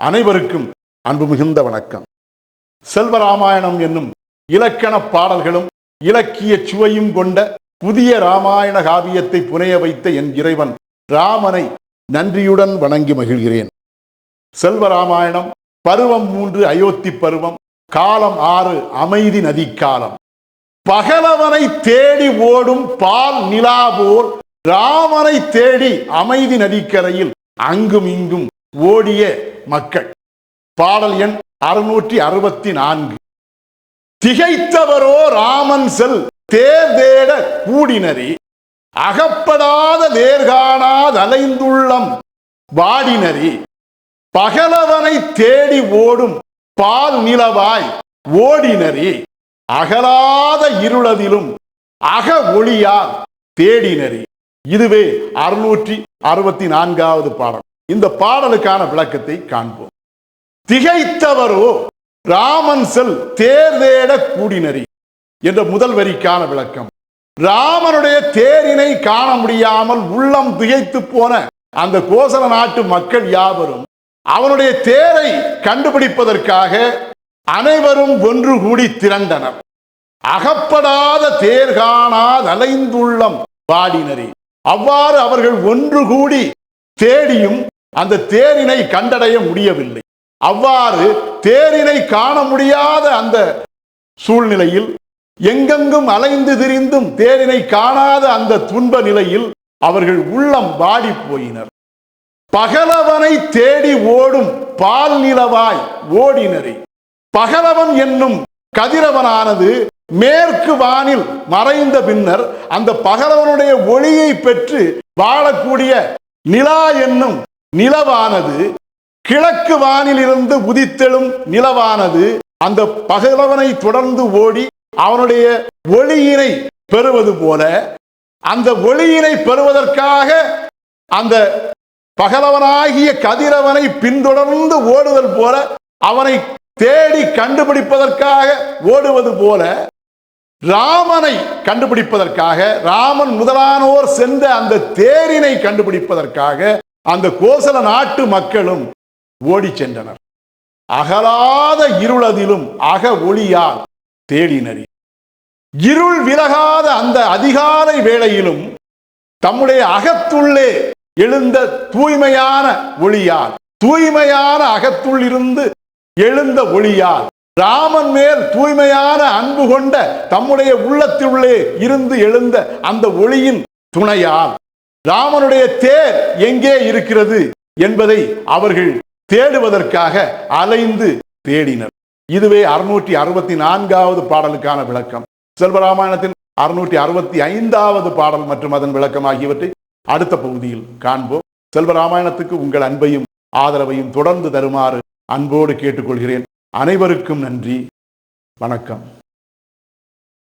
அனைவருக்கும் அன்பு மிகுந்த வணக்கம். செல்வராமாயணம் என்னும் இலக்கண பாடல்களும் இலக்கிய சுவையும் கொண்ட புதிய ராமாயண காவியத்தை புனைய வைத்த என் இறைவன் ராமனை நன்றியுடன் வணங்கி மகிழ்கிறேன். செல்வராமாயணம் பருவம் மூன்று அயோத்தி பருவம் காலம் ஆறு அமைதி நதிக்காலம். பகலவனை தேடி ஓடும் பால் நிலாவோர் ராமனை தேடி அமைதி நதிக்கரையில் அங்கும் இங்கும் ஓடிய மக்கள். பாடல் எண் அறுநூற்றி அறுபத்தி நான்கு. திகைத்தவரோ ராமன் செல் தேர் தேட கூடினரி அகப்படாத தேர்காணாத அலைந்துள்ளம் வாடினரி பகலவனை தேடி ஓடும் பால் நிலவாய் ஓடினரி அகலாத இருளதிலும் அக ஒளியால் தேடினரி. இதுவே அறுநூற்றி அறுபத்தி நான்காவது பாடல். இந்த பாடலுக்கான விளக்கத்தை காண்போம். திகைத்தவரோ ராமன் செல் தேர்தேட கூடினரி என்ற முதல் வரிக்கான விளக்கம். ராமனுடைய தேரினை காண முடியாமல் உள்ளம் திகைத்து போன அந்த கோசல நாட்டு மக்கள் யாவரும் அவனுடைய தேரை கண்டுபிடிப்பதற்காக அனைவரும் ஒன்று கூடி திரண்டனர். அகப்படாத தேர் காணாத அலைந்துள்ளம் வாடினரி. அவ்வாறு அவர்கள் ஒன்று கூடி தேடியும் அந்த தேரினை கண்டடைய முடியவில்லை. அவ்வாறு தேரினை காண முடியாத அந்த சூழ்நிலையில் எங்கெங்கும் அலைந்து திரிந்தும் தேரினை காணாத அந்த துன்ப நிலையில் அவர்கள் உள்ளம் வாடி போயினர். பகலவனை தேடி ஓடும் பால் நிலவாய் ஓடினரே. பகலவன் என்னும் கதிரவனானது மேற்கு வானில் மறைந்த பின்னர் அந்த பகலவனுடைய ஒளியை பெற்று வாழக்கூடிய நிலா என்னும் நிலவானது கிழக்கு வானிலிருந்து உதித்தெழும் நிலவானது அந்த பகலவனை தொடர்ந்து ஓடி அவனுடைய ஒளியினை பெறுவது போல அந்த ஒளியினை பெறுவதற்காக அந்த பகலவனாகிய கதிரவனை பின்தொடர்ந்து ஓடுதல் போல அவனை தேடி கண்டுபிடிப்பதற்காக ஓடுவது போல ராமனை கண்டுபிடிப்பதற்காக ராமன் முதலானோர் சென்ற அந்த தேரினை கண்டுபிடிப்பதற்காக அந்த கோசல நாட்டு மக்களும் ஓடி சென்றனர். அகலாத இருளதிலும் அக ஒளியால் தேடினர் இருள் விலகாத அந்த அதிகாலை வேளையிலும் தம்முடைய அகத்துள்ளே எழுந்த தூய்மையான ஒளியால் தூய்மையான அகத்துள் இருந்து எழுந்த ஒளியால் ராமன் மேல் தூய்மையான அன்பு கொண்ட தம்முடைய உள்ளத்திலுள்ளே இருந்து எழுந்த அந்த ஒளியின் துணையால் ராமனுடைய தேர் எங்கே இருக்கிறது என்பதை அவர்கள் தேடுவதற்காக அலைந்து தேடினர். இதுவே அறுநூற்றி அறுபத்தி நான்காவது பாடலுக்கான விளக்கம். செல்வராமாயணத்தின் அறுநூற்றி அறுபத்தி ஐந்தாவது பாடல் மற்றும் அதன் விளக்கம் ஆகியவற்றை அடுத்த பகுதியில் காண்போம். செல்வராமாயணத்துக்கு உங்கள் அன்பையும் ஆதரவையும் தொடர்ந்து தருமாறு அன்போடு கேட்டுக்கொள்கிறேன். அனைவருக்கும் நன்றி. வணக்கம்.